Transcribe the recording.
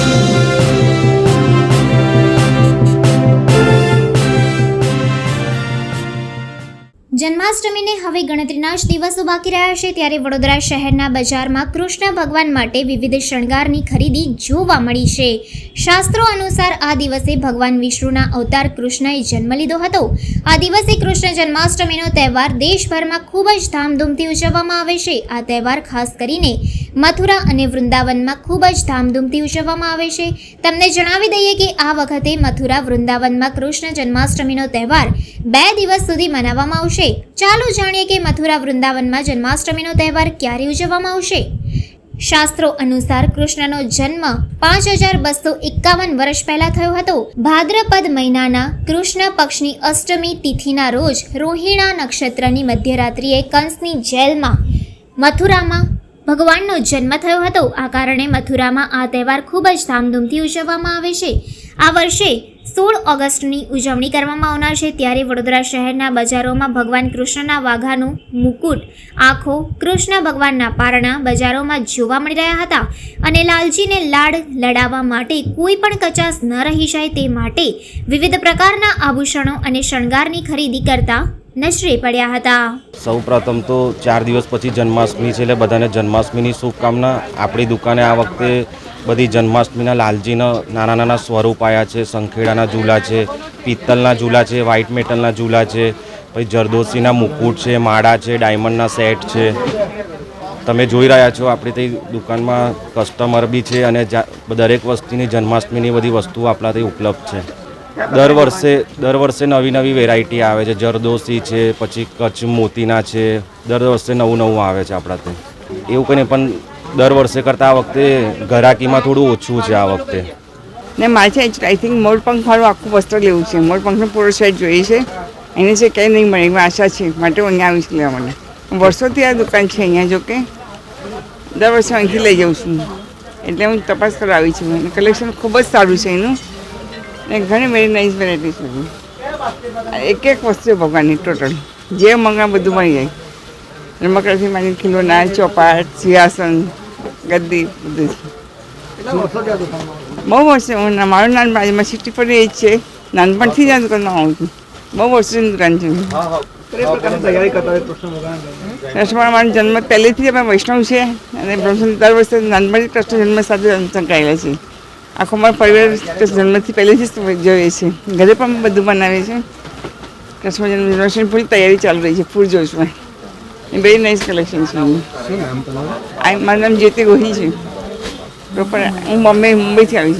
Thank you. જન્માષ્ટમીને હવે ગણતરીના જ દિવસો બાકી રહ્યા છે, ત્યારે વડોદરા શહેરના બજારમાં કૃષ્ણ ભગવાન માટે વિવિધ શણગારની ખરીદી જોવા મળી છે. શાસ્ત્રો અનુસાર આ દિવસે ભગવાન વિષ્ણુના અવતાર કૃષ્ણએ જન્મ લીધો હતો. આ દિવસે કૃષ્ણ જન્માષ્ટમીનો તહેવાર દેશભરમાં ખૂબ જ ધામધૂમથી ઉજવવામાં આવે છે. આ તહેવાર ખાસ કરીને મથુરા અને વૃંદાવનમાં ખૂબ જ ધામધૂમથી ઉજવવામાં આવે છે. તમને જણાવી દઈએ કે આ વખતે મથુરા વૃંદાવનમાં કૃષ્ણ જન્માષ્ટમીનો તહેવાર બે દિવસ સુધી મનાવવામાં આવશે. ચાલો જાણીએ કે મથુરા વૃંદાવનમાં જન્માષ્ટમીનો તહેવાર ક્યારે ઉજવવામાં આવશે? શાસ્ત્રો અનુસાર કૃષ્ણનો જન્મ પાંચ હજાર બસો એકાવન વર્ષ પહેલા થયો હતો. ભાદ્રપદ મહિનાના કૃષ્ણ પક્ષની અષ્ટમી તિથિના રોજ રોહિણા નક્ષત્રની મધ્યરાત્રિએ કંસની જેલમાં મથુરામાં ભગવાનનો જન્મ થયો હતો. આ કારણે મથુરામાં આ તહેવાર ખૂબ જ ધામધૂમથી ઉજવવામાં આવે છે. આ વર્ષે સોળ ઓગસ્ટની ઉજવણી કરવામાં આવનાર છે. ત્યારે વડોદરા શહેરના બજારોમાં ભગવાન કૃષ્ણના વાઘાનું મુકુટ, આંખો કૃષ્ણ ભગવાનના પારણા બજારોમાં જોવા મળી રહ્યા હતા અને લાલજીને લાડ લડાવવા માટે કોઈ પણ કચાસ ન રહી જાય તે માટે વિવિધ પ્રકારના આભૂષણો અને શણગારની ખરીદી કરતા નજરે પડ્યા હતા. સૌ પ્રથમ તો ચાર દિવસ પછી જન્માષ્ટમી છે એટલે બધાને જન્માષ્ટમીની શુભકામના. આપણી દુકાને આ વખતે બધી જન્માષ્ટમીના લાલજીના નાના નાના સ્વરૂપ આવ્યા છે. સંખેડાના ઝૂલા છે, પિત્તલના ઝૂલા છે વ્હાઇટ મેટલના ઝૂલા છે, પછી જરદોશીના મુકુટ છે, માળા છે ડાયમંડના સેટ છે. તમે જોઈ રહ્યા છો આપણી ત્યાં દુકાનમાં કસ્ટમર બી છે અને દરેક વસ્તુની જન્માષ્ટમીની બધી વસ્તુઓ આપણા ત્યાં ઉપલબ્ધ છે. દર વર્ષે દર વર્ષે નવી નવી વેરાયટી આવે છે. જરદોશી છે, પછી કચ્છ મોતીના છે. દર વર્ષે નવું નવું આવે છે આપણા ત્યાં એવું કંઈ પણ દર વર્ષે કરતાં આ વખતે ઘરાકીમાં થોડું ઓછું છે આ વખતે. ને મારે છે આઈ થિંક મોરપંખવાળું આખું વસ્ત્ર લેવું છે. મોરપંખનો પૂરો સેટ જોઈએ છે. એને છે કંઈ નહીં મળે, એવી આશા છે. માટે હું અહીંયા આવીશ લેવા મને વર્ષોથી આ દુકાન છે અહીંયા, જો કે. દર વર્ષે અહીંથી લઈ જાઉં છું. એટલે હું તપાસ કરવા આવી છું. અને કલેક્શન ખૂબ જ સારું છે એનું. ને ઘણી બધી નાઇસ વેરાયટી છે. એક એક વસ્તુ ભગવાનની ટોટલ જે મંગા બધું મળી જાય. રમકડાથી મારી ખીલોના ચોપાટ, સિંહાસન, ગદ્દી બધું છે. બહુ વર્ષે હું મારું નાન બાજુમાં સિટી પર એ જ છે. નાનપણથી જ આ આવું છું. બહુ વર્ષોની દુકાન છે. કૃષ્ણ મારો જન્મ પહેલેથી જ અમે વૈષ્ણવ છે અને બ્રહ્મ દર વર્ષે નાનપણથી કૃષ્ણ જન્મ સાથે સંકળાયેલા છે આખો મારો પરિવાર જન્મથી પહેલેથી જ જોઈએ છે. ઘરે પણ બધું બનાવે છે. કૃષ્ણ જન્મ જન્માષ્ટમી પૂરી તૈયારી ચાલુ રહી છે. ફૂલ જોશમાં એ વેરી નાઇસ કલેક્શન છે. મારું નામ જ્યોતિ ગોહિલ છે. પ્રોપર હું બોમ્બે મુંબઈથી આવી છું.